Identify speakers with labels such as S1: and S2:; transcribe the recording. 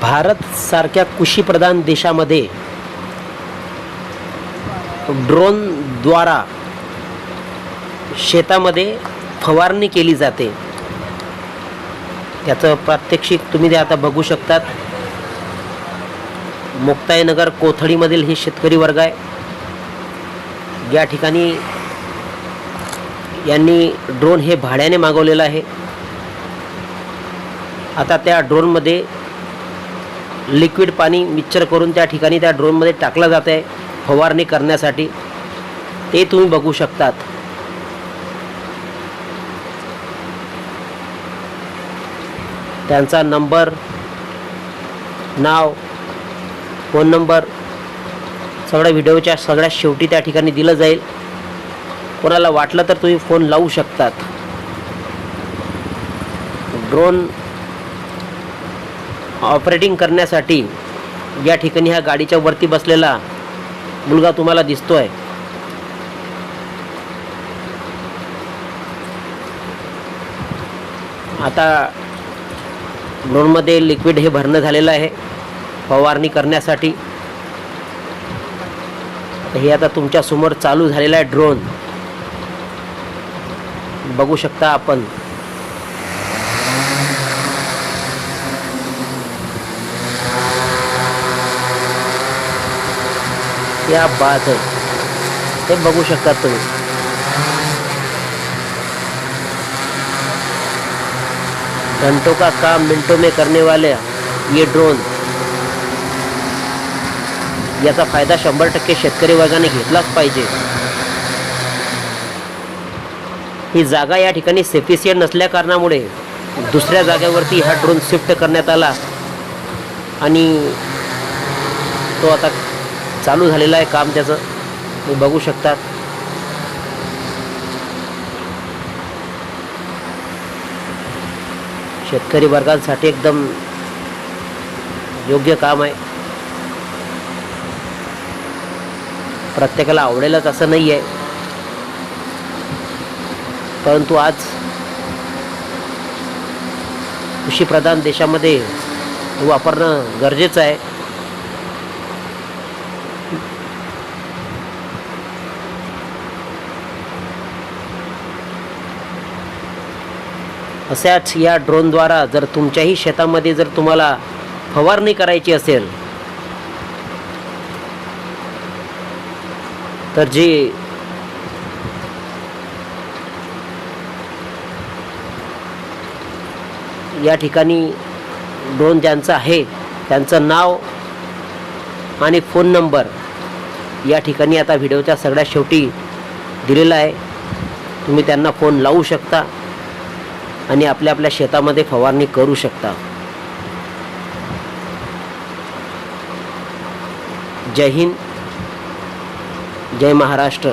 S1: भारतसारख्या कृषीप्रधान देशामध्ये ड्रोनद्वारा शेतामध्ये फवारणी केली जाते. त्याचं प्रात्यक्षिक तुम्ही ते आता बघू शकतात. मुक्ताईनगर कोथळीमधील हे शेतकरी वर्ग आहे. या ठिकाणी यांनी ड्रोन हे भाड्याने मागवलेलं आहे. आता त्या ड्रोनमध्ये लिक्विड पाणी मिक्सर करून त्या ठिकाणी त्या ड्रोनमध्ये टाकलं जात आहे फवारणी करण्यासाठी. ते तुम्ही बघू शकतात. त्यांचा नंबर नाव फोन नंबर सगळ्या व्हिडिओच्या सगळ्या शेवटी त्या ठिकाणी दिलं जाईल. कोणाला वाटलं तर तुम्ही फोन लावू शकतात. ड्रोन ऑपरेटिंग करण्यासाठी या ठिकाणी ह्या गाडीच्या वरती बसलेला मुलगा तुम्हाला दिसतो आहे आता ड्रोनमध्ये लिक्विड हे भरणं झालेलं आहे फवारणी करण्यासाठी. हे आता तुमच्यासमोर चालू झालेलं आहे ड्रोन. बघू शकता आपण. क्या बात आहे हे बघू शकता तुम्ही. घंटों का काम मिनटों में करने वाले ये ड्रोन याचा फायदा शंभर टक्के शेतकरी वर्गाने घेतलाच पाहिजे. ही जागा या ठिकाणी सेफिशियंट नसल्या कारणामुळे दुसऱ्या जागेवरती हा ड्रोन शिफ्ट करण्यात आला. आणि तो आता चालू झालेलं आहे काम त्याचं. तुम्ही बघू शकतात शेतकरी वर्गांसाठी एकदम योग्य काम आहे. प्रत्येकाला आवडेलच असं नाही आहे परंतु आज कृषीप्रधान देशामध्ये वापरणं गरजेचं आहे. अशाच या ड्रोनद्वारा जर तुमच्याही शेतामध्ये जर तुम्हाला फवारणी करायची असेल तर जी या ठिकाणी ड्रोन ज्यांचं आहे त्यांचं नाव आणि फोन नंबर या ठिकाणी आता व्हिडिओच्या सगळ्यात शेवटी दिलेला आहे. तुम्ही त्यांना फोन लावू शकता. आणि आपल्या आपल्या शेतामध्ये फवारणी करू शकता. जय हिंद. जय महाराष्ट्र.